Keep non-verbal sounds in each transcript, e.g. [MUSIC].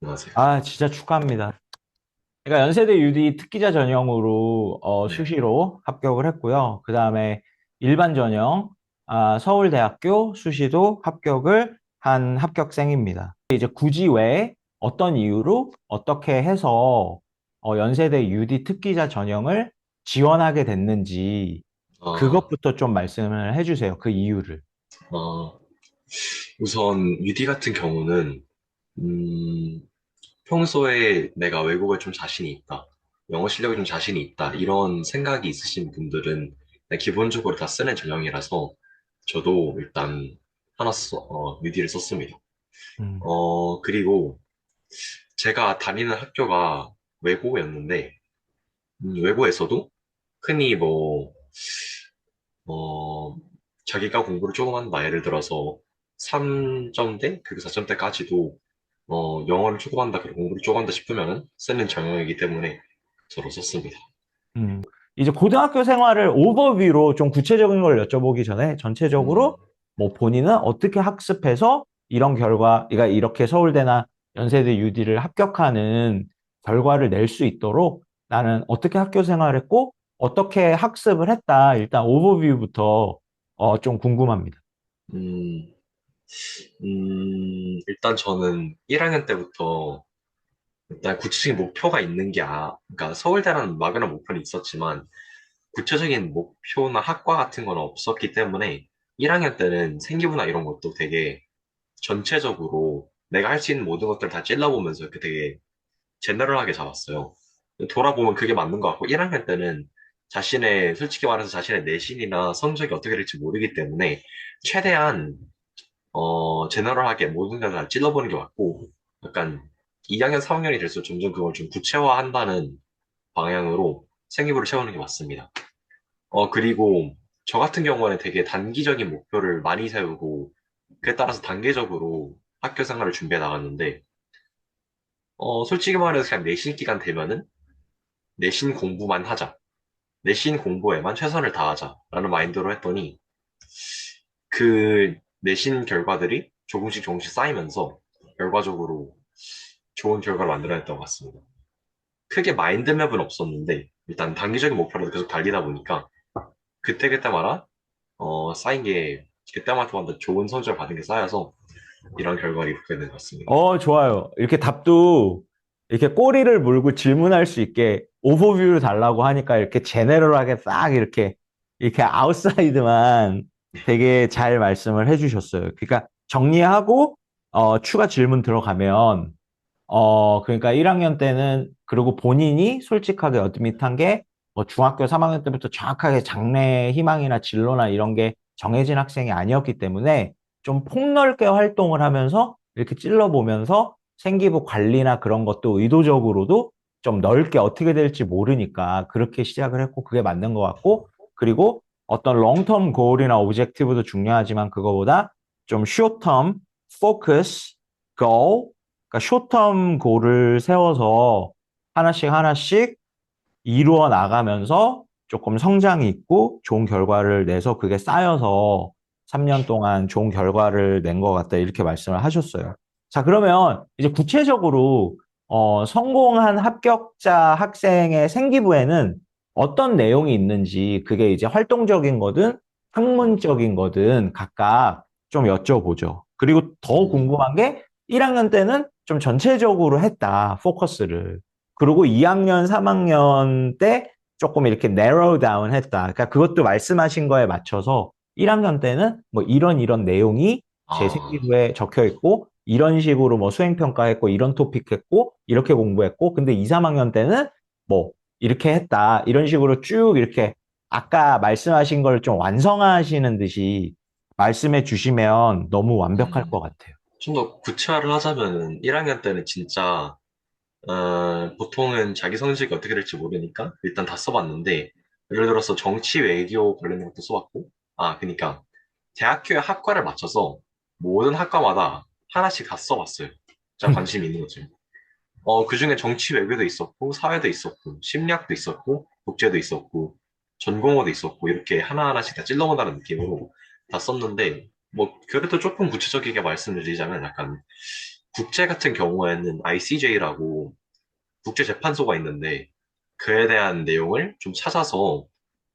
안녕하세요. 아, 진짜 축하합니다. 그러니까 연세대 UD 특기자 전형으로 어, 네. 수시로 합격을 했고요. 그 다음에 일반 전형 아, 서울대학교 수시도 합격을 한 합격생입니다. 이제 굳이 왜 어떤 이유로 어떻게 해서 어, 연세대 UD 특기자 전형을 지원하게 됐는지 어, 그것부터 좀 말씀을 해주세요. 그 이유를. 어, 우선 UD 같은 경우는 음, 평소에 내가 외국어에 좀 자신이 있다, 영어 실력에 좀 자신이 있다 이런 생각이 있으신 분들은 그냥 기본적으로 다 쓰는 전형이라서 저도 일단 하나 써, 어, UD를 썼습니다. 음, 어, 그리고 제가 다니는 학교가 외고였는데 음, 외고에서도 흔히 뭐 어, 자기가 공부를 조금 한다. 예를 들어서 3점대, 그리고 4점대까지도 어, 영어를 조금 한다, 그리고 공부를 조금 한다 싶으면은 쓰는 전형이기 때문에 저로 썼습니다. 음. 이제 고등학교 생활을 오버뷰로 좀 구체적인 걸 여쭤보기 전에 음, 전체적으로 뭐 본인은 어떻게 학습해서 이런 결과, 그러니까 이렇게 서울대나 연세대 UD를 합격하는 결과를 낼 수 있도록 나는 어떻게 학교 생활했고 어떻게 학습을 했다. 일단 오버뷰부터 어, 좀 궁금합니다. 음, 음, 일단 저는 1학년 때부터 일단 구체적인 목표가 있는 게, 아, 그러니까 서울대라는 막연한 목표는 있었지만 구체적인 목표나 학과 같은 건 없었기 때문에 1학년 때는 생기부나 이런 것도 되게 전체적으로 내가 할 수 있는 모든 것들을 다 찔러보면서 이렇게 되게 제너럴하게 잡았어요. 돌아보면 그게 맞는 것 같고 1학년 때는 자신의 솔직히 말해서 자신의 내신이나 성적이 어떻게 될지 모르기 때문에 최대한 어 제너럴하게 모든 걸 다 찔러보는 게 맞고 약간 2학년, 3학년이 될수록 점점 그걸 좀 구체화한다는 방향으로 생기부를 채우는 게 맞습니다. 어 그리고 저 같은 경우는 되게 단기적인 목표를 많이 세우고 그에 따라서 단계적으로 학교 생활을 준비해 나갔는데 어 솔직히 말해서 그냥 내신 기간 되면은 내신 공부만 하자. 내신 공부에만 최선을 다하자 라는 마인드로 했더니 그 내신 결과들이 조금씩 조금씩 쌓이면서 결과적으로 좋은 결과를 만들어냈던 것 같습니다. 크게 마인드맵은 없었는데 일단 단기적인 목표로 계속 달리다 보니까 그때그때마다 어, 쌓인 게 그때마다 좋은 성적을 받은 게 쌓여서 이런 결과를 이렇게 된 것 같습니다. 어, 좋아요. 이렇게 답도 이렇게 꼬리를 물고 질문할 수 있게 오버뷰를 달라고 하니까 이렇게 제네럴하게 싹 이렇게 이렇게 아웃사이드만 되게 잘 말씀을 해주셨어요. 그러니까 정리하고 어, 추가 질문 들어가면 어, 그러니까 1학년 때는 그리고 본인이 솔직하게 어드밋한 게 뭐 중학교 3학년 때부터 정확하게 장래 희망이나 진로나 이런 게 정해진 학생이 아니었기 때문에 좀 폭넓게 활동을 하면서 이렇게 찔러보면서 생기부 관리나 그런 것도 의도적으로도 좀 넓게 어떻게 될지 모르니까 그렇게 시작을 했고 그게 맞는 것 같고 그리고 어떤 롱텀 고울이나 오브젝티브도 중요하지만 그거보다 좀 숏텀 포커스 goal 그러니까 숏텀 고를 세워서 하나씩 하나씩 이루어 나가면서 조금 성장이 있고 좋은 결과를 내서 그게 쌓여서 3년 동안 좋은 결과를 낸 것 같다 이렇게 말씀을 하셨어요. 자, 그러면 이제 구체적으로 어, 성공한 합격자 학생의 생기부에는 어떤 내용이 있는지 그게 이제 활동적인 거든 학문적인 거든 각각 좀 여쭤보죠. 그리고 더 궁금한 게 1학년 때는 좀 전체적으로 했다, 포커스를. 그리고 2학년, 3학년 때 조금 이렇게 narrow down 했다. 그러니까 그것도 말씀하신 거에 맞춰서 1학년 때는 뭐 이런 이런 내용이 제 아, 생기부에 적혀 있고 이런 식으로 뭐 수행평가했고 이런 토픽 했고 이렇게 공부했고 근데 2, 3학년 때는 뭐 이렇게 했다. 이런 식으로 쭉 이렇게 아까 말씀하신 걸 좀 완성하시는 듯이 말씀해 주시면 너무 완벽할 음, 것 같아요. 좀 더 구체화를 하자면은 1학년 때는 진짜 어, 보통은 자기 성적이 어떻게 될지 모르니까 일단 다 써봤는데 예를 들어서 정치 외교 관련된 것도 써봤고 아 그러니까 대학교의 학과를 맞춰서 모든 학과마다 하나씩 다 써봤어요. 제가 관심 있는 거죠. 어, 그 중에 정치 외교도 있었고 사회도 있었고 심리학도 있었고 국제도 있었고 전공어도 있었고 이렇게 하나하나씩 다 찔러본다는 느낌으로 다 썼는데 뭐 그래도 조금 구체적이게 말씀드리자면 약간 국제 같은 경우에는 ICJ라고 국제재판소가 있는데 그에 대한 내용을 좀 찾아서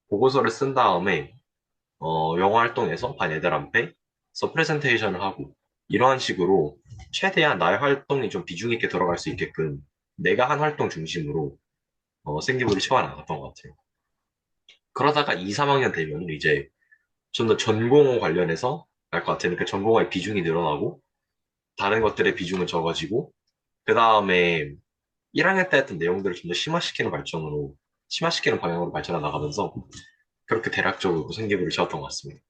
보고서를 쓴 다음에 어, 영어 활동에서 반 애들한테 서 프레젠테이션을 하고 이러한 식으로 최대한 나의 활동이 좀 비중 있게 들어갈 수 있게끔 내가 한 활동 중심으로 어, 생기부를 채워나갔던 것 같아요. 그러다가 2, 3학년 되면 이제 좀 더 전공어 관련해서 할것 같아요. 그 전공어의 비중이 늘어나고 다른 것들의 비중은 적어지고 그 다음에 1학년 때 했던 내용들을 좀 더 심화시키는 발전으로 심화시키는 방향으로 발전해 나가면서 그렇게 대략적으로 생기부를 채웠던 것 같습니다.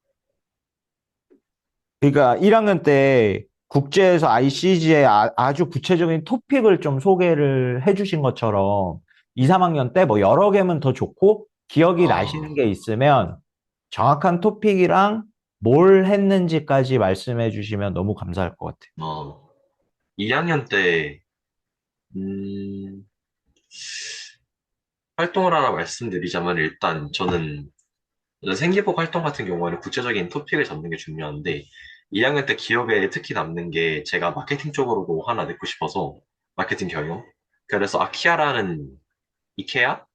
그러니까 1학년 때 국제에서 ICG의 아, 주 구체적인 토픽을 좀 소개를 해주신 것처럼 2, 3학년 때 뭐 여러 개면 더 좋고 기억이 아. 나시는 게 있으면 정확한 토픽이랑 뭘 했는지까지 말씀해 주시면 너무 감사할 것 같아요. 어, 2학년 때, 음, 활동을 하나 말씀드리자면 일단 저는 생기부 활동 같은 경우에는 구체적인 토픽을 잡는 게 중요한데 2학년 때 기억에 특히 남는 게 제가 마케팅 쪽으로도 하나 냈고 싶어서 마케팅 경영. 그래서 아키아라는 이케아?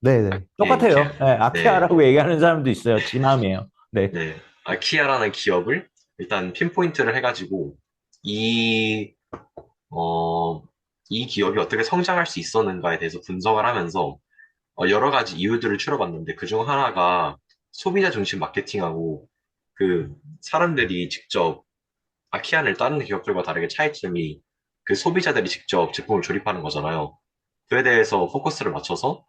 네네. 아, 똑같아요. 예, 네, 아키아라고 얘기하는 사람도 있어요. [LAUGHS] 진함이에요. 네. 네, 아키아라는 기업을 일단 핀포인트를 해가지고 이, 어, 이 기업이 어떻게 성장할 수 있었는가에 대해서 분석을 하면서 어, 여러 가지 이유들을 추려봤는데 그중 하나가 소비자 중심 마케팅하고 그 사람들이 직접 아키안을 다른 기업들과 다르게 차이점이 그 소비자들이 직접 제품을 조립하는 거잖아요. 그에 대해서 포커스를 맞춰서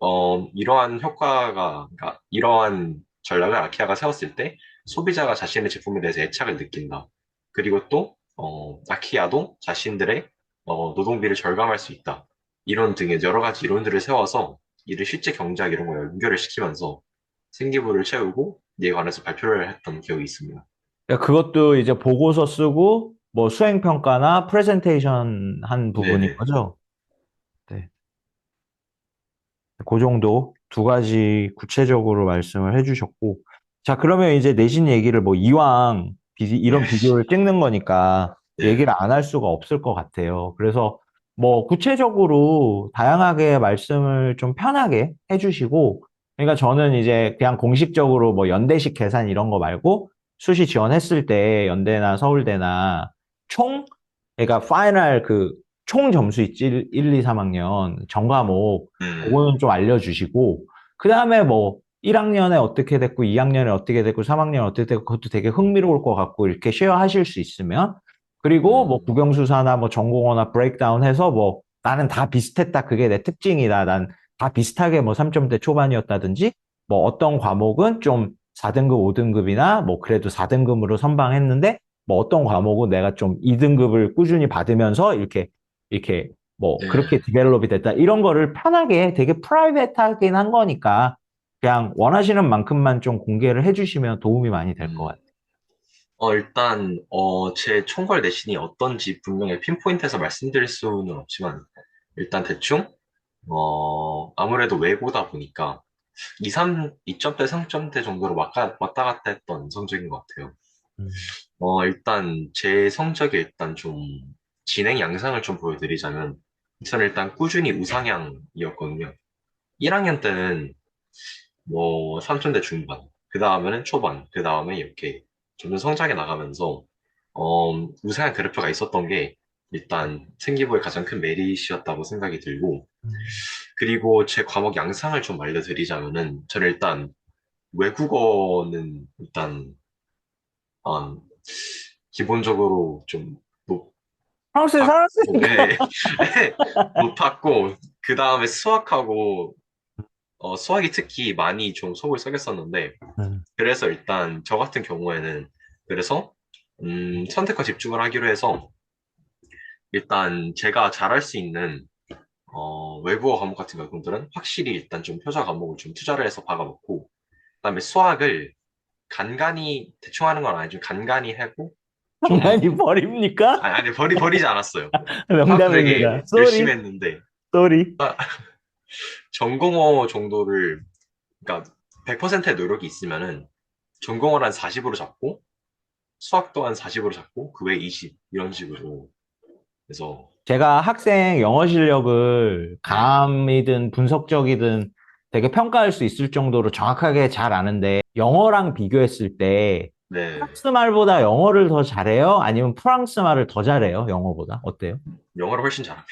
어, 이러한 효과가, 그러니까 이러한 전략을 아키아가 세웠을 때 소비자가 자신의 제품에 대해서 애착을 느낀다. 그리고 또, 어, 아키아도 자신들의 어, 노동비를 절감할 수 있다. 이런 등의 여러 가지 이론들을 세워서 이를 실제 경제학 이런 걸 연결을 시키면서 생기부를 채우고 이에 관해서 발표를 했던 기억이 있습니다. 그러니까 그것도 이제 보고서 쓰고 뭐 수행 평가나 프레젠테이션 한 부분인 네네. 거죠? 네. 그 정도 두 가지 구체적으로 말씀을 해주셨고. 자, 그러면 이제 내신 얘기를 뭐 이왕 비- 이런 네. 비디오를 찍는 거니까 네. 얘기를 안 할 수가 없을 것 같아요. 그래서 뭐 구체적으로 다양하게 말씀을 좀 편하게 해주시고, 그러니까 저는 이제 그냥 공식적으로 뭐 연대식 계산 이런 거 말고 수시 지원했을 때 연대나 서울대나 총, 그러니까 파이널 그 총 점수 있지, 1, 2, 3학년 전과목 음, 그거는 좀 알려주시고, 그 다음에 뭐, 1학년에 어떻게 됐고, 2학년에 어떻게 됐고, 3학년에 어떻게 됐고, 그것도 되게 흥미로울 것 같고, 이렇게 쉐어 하실 수 있으면, 그리고 뭐, 음. 국영수사나 뭐, 전공어나 브레이크다운 해서 뭐, 나는 다 비슷했다. 그게 내 특징이다. 난 다 비슷하게 뭐, 3점대 초반이었다든지, 뭐, 어떤 과목은 좀 4등급, 5등급이나 뭐, 그래도 4등급으로 선방했는데, 뭐, 어떤 과목은 내가 좀 2등급을 꾸준히 받으면서 이렇게, 이렇게 뭐 네. 그렇게 디벨롭이 됐다 이런 거를 편하게 되게 프라이빗하긴 한 거니까 그냥 원하시는 만큼만 좀 공개를 해주시면 도움이 많이 될것 음. 같아요. 어, 일단, 어, 제 총괄 내신이 어떤지 분명히 핀포인트해서 말씀드릴 수는 없지만, 일단 대충, 어, 아무래도 외고다 보니까, 2, 3, 2점대, 3점대 정도로 왔다, 왔다 갔다 했던 성적인 것 같아요. 음. 어, 일단, 제 성적이 일단 좀, 진행 양상을 좀 보여드리자면, 저는 일단 꾸준히 우상향이었거든요. 1학년 때는, 뭐, 3점대 중반, 그 다음에는 초반, 그 다음에 이렇게 점점 성장해 나가면서, 어, 우상향 그래프가 있었던 게, 일단 생기부의 가장 큰 메리트였다고 생각이 들고, 그리고 제 과목 양상을 좀 알려드리자면은, 저는 일단 외국어는 일단, 어, 기본적으로 좀 높, 프랑스에 아, 살았으니까. 네, 네, [LAUGHS] 높았고, 그 다음에 수학하고, 어, 수학이 특히 많이 좀 속을 썩였었는데, 음. 그래서 일단 저 같은 경우에는, 그래서, 음, 선택과 집중을 하기로 해서, 일단 제가 잘할 수 있는, 어, 외국어 과목 같은 경우들은 확실히 일단 좀 표자 과목을 좀 투자를 해서 박아놓고, 그다음에 수학을 간간히 대충 하는 건 아니지만 간간히 하고 좀 장난이 버립니까? 아니, 아니 버리 버리지 않았어요. [LAUGHS] 되게 열심히 했는데 쏘리. [LAUGHS] 전공어 정도를 그러니까 100%의 노력이 있으면은 전공어를 한 40으로 잡고 수학 또한 40으로 잡고 그 외에 20 이런 식으로 그래서 제가 학생 영어 실력을 감이든 분석적이든 되게 평가할 수 있을 정도로 정확하게 잘 아는데 영어랑 비교했을 때 네, 프랑스 말보다 영어를 더 잘해요? 아니면 프랑스 말을 더 잘해요? 영어보다? 어때요? 영어를 훨씬 잘합니다.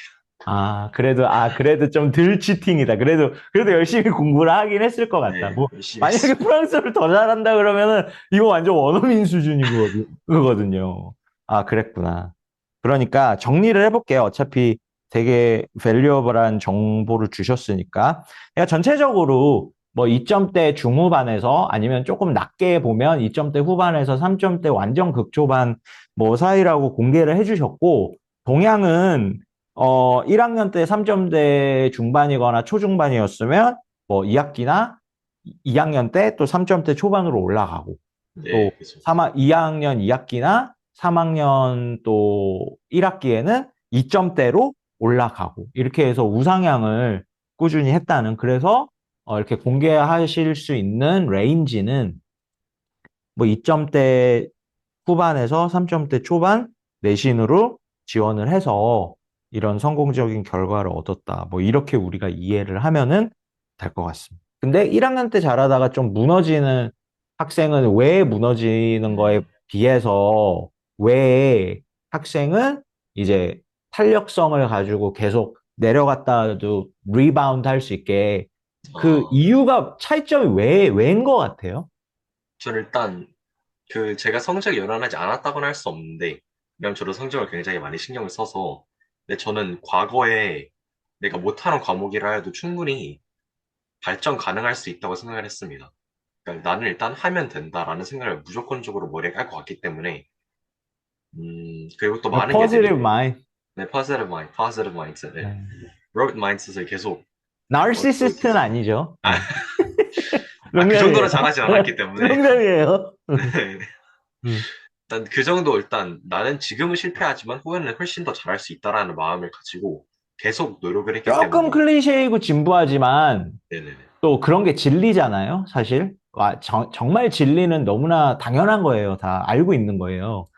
아, 그래도, 아, 그래도 좀 덜 치팅이다. 그래도, 그래도 열심히 공부를 하긴 했을 것 같다. 네, 뭐, 만약에. 프랑스를 더 잘한다 그러면은 이거 완전 원어민 수준이거든요. 아, 그랬구나. 그러니까 정리를 해볼게요. 어차피 되게 밸류어블한 정보를 주셨으니까. 그러니까 전체적으로 뭐 2점대 중후반에서 아니면 조금 낮게 보면 2점대 후반에서 3점대 완전 극초반 뭐 사이라고 공개를 해주셨고, 동양은 어, 1학년 때 3점대 중반이거나 초중반이었으면 뭐 2학기나 2학년 때 또 3점대 초반으로 올라가고 네, 또 그래서 3학, 2학년 2학기나 3학년 또 1학기에는 2점대로 올라가고 이렇게 해서 우상향을 꾸준히 했다는 그래서 어, 이렇게 공개하실 수 있는 레인지는 뭐 2점대 후반에서 3점대 초반 내신으로 지원을 해서 이런 성공적인 결과를 얻었다. 뭐 이렇게 우리가 이해를 하면은 될 것 같습니다. 근데 1학년 때 잘하다가 좀 무너지는 학생은 왜 무너지는 거에 비해서 왜 학생은 이제 탄력성을 가지고 계속 내려갔다도 리바운드 할 수 있게 그 어, 이유가 차이점이 왜, 왜인 것 같아요? 저는 일단 그 제가 성적이 연연하지 않았다고는 할 수 없는데 왜냐면 저도 성적을 굉장히 많이 신경을 써서 근데 저는 과거에 내가 못하는 과목이라 해도 충분히 발전 가능할 수 있다고 생각을 했습니다. 그러니까 나는 일단 하면 된다라는 생각을 무조건적으로 머리에 깔고 왔기 때문에 음 그리고 또 많은 positive 애들이 mind. 네, positive mind, positive mindset, 네. 네. growth mindset을 계속 나르시시스트는 아니죠. 아, [LAUGHS] 아, 그 정도로 잘하지 않았기 때문에 농담이에요. [LAUGHS] 네. 음. 일단 그 정도 일단 나는 지금은 실패하지만 후에는 훨씬 더 잘할 수 있다라는 마음을 가지고 계속 노력을 했기 조금 때문에 클리셰이고 진부하지만 네네네 또 그런 게 진리잖아요, 사실. 와, 정, 정말 진리는 너무나 당연한 거예요. 다 알고 있는 거예요.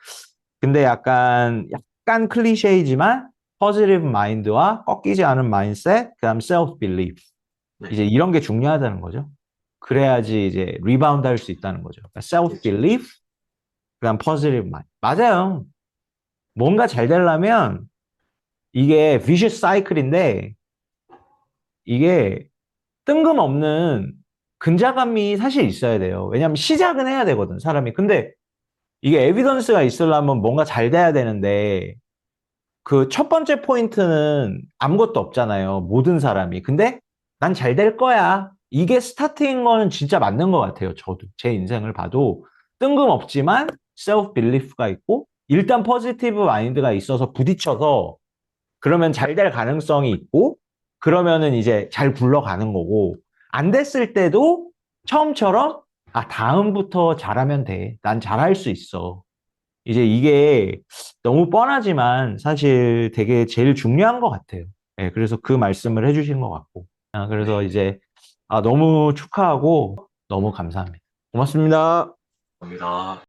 근데 약간, 약간 클리셰이지만 포지티브 마인드와 꺾이지 않은 마인셋, 그 다음 셀프 빌리프. 네. 이제 이런 게 중요하다는 거죠. 그래야지 이제 리바운드 할 수 있다는 거죠. 셀프 빌리프, 그 다음 포지티브 마인드. 맞아요. 뭔가 잘 되려면 이게 vicious 사이클인데 이게 뜬금없는 근자감이 사실 있어야 돼요. 왜냐하면 시작은 해야 되거든, 사람이. 근데 이게 에비던스가 있으려면 뭔가 잘 돼야 되는데 그 첫 번째 포인트는 아무것도 없잖아요. 모든 사람이. 근데 난 잘 될 거야. 이게 스타트인 거는 진짜 맞는 것 같아요. 저도. 제 인생을 봐도 뜬금없지만 셀프 빌리프가 있고 일단 포지티브 마인드가 있어서 부딪혀서 그러면 잘 될 가능성이 있고 그러면은 이제 잘 굴러가는 거고 안 됐을 때도 처음처럼 아 다음부터 잘하면 돼. 난 잘할 수 있어. 이제 이게 너무 뻔하지만 사실 되게 제일 중요한 것 같아요. 예, 그래서 그 말씀을 해주신 것 같고. 아, 그래서 이제 아, 너무 축하하고 너무 감사합니다. 고맙습니다. 감사합니다.